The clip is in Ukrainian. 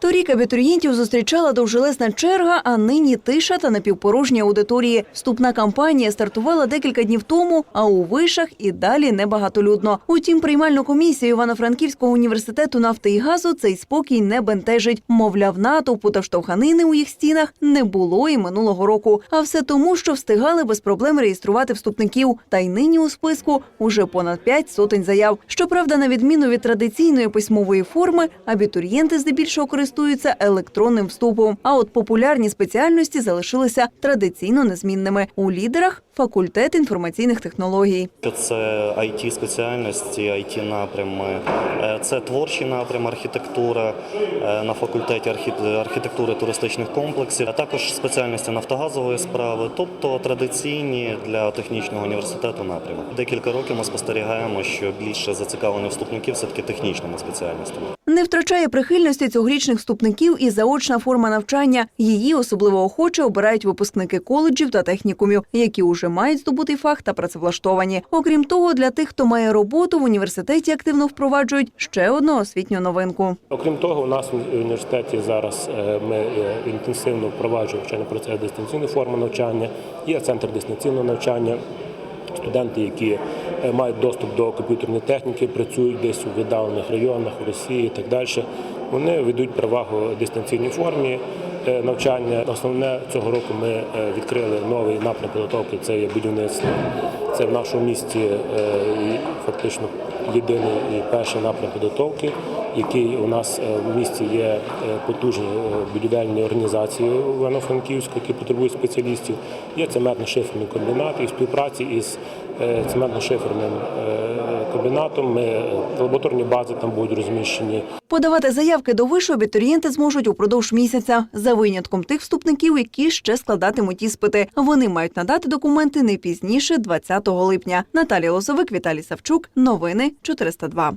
Торік абітурієнтів зустрічала довжелезна черга, а нині тиша та напівпорожні аудиторії. Вступна кампанія стартувала декілька днів тому, а у вишах і далі небагатолюдно. Утім, приймальну комісію Івано-Франківського університету нафти і газу цей спокій не бентежить. Мовляв, натовпу та штовханини у їх стінах не було і минулого року. А все тому, що встигали без проблем реєструвати вступників. Та й нині у списку уже понад п'ять сотень заяв. Щоправда, на відміну від традиційної письмової форми, абітурієнти здебільшого користуються електронним вступом. А от популярні спеціальності залишилися традиційно незмінними. У лідерах факультет інформаційних технологій. Це it спеціальності, it напрями, Е, це творчий напрям, архітектура е, на факультеті архі- архітектури туристичних комплексів, а також спеціальності нафтогазової справи, тобто традиційні для технічного університету напрями. Декілька років ми спостерігаємо, що більше зацікавлення вступників все таки технічними спеціальностями. Не втрачає прихильності цьогорічних вступників і заочна форма навчання. Її особливо охоче обирають випускники коледжів та технікумів, які уже мають здобутий фах та працевлаштовані. Окрім того, для тих, хто має роботу, в університеті активно впроваджують ще одну освітню новинку. Окрім того, у нас в університеті зараз е, ми е, інтенсивно впроваджуємо вчений процес дистанційної форми навчання. Є центр дистанційного навчання. Студенти, які мають доступ до комп'ютерної техніки, працюють десь у віддалених районах у Росії і так далі. Вони ведуть перевагу дистанційній формі е, навчання. Основне цього року ми е, відкрили новий напрям підготовки. Це є будівництво. Це в нашому місті е, фактично єдиний і перший напрям підготовки, який у нас е, в місті є е, потужні е, будівельні організації в Івано-Франківську, які потребують спеціалістів. Є цементно-шиферний комбінат і в співпраці із е, цементно-шиферним е, комбінатом ми е, лабораторні бази там будуть розміщені. Подавати заявки до вишу абітурієнти зможуть упродовж місяця, за винятком тих вступників, які ще складатимуть іспити. Вони мають надати документи не пізніше 20 липня. Наталія Лозовик, Віталій Савчук. Новини 402.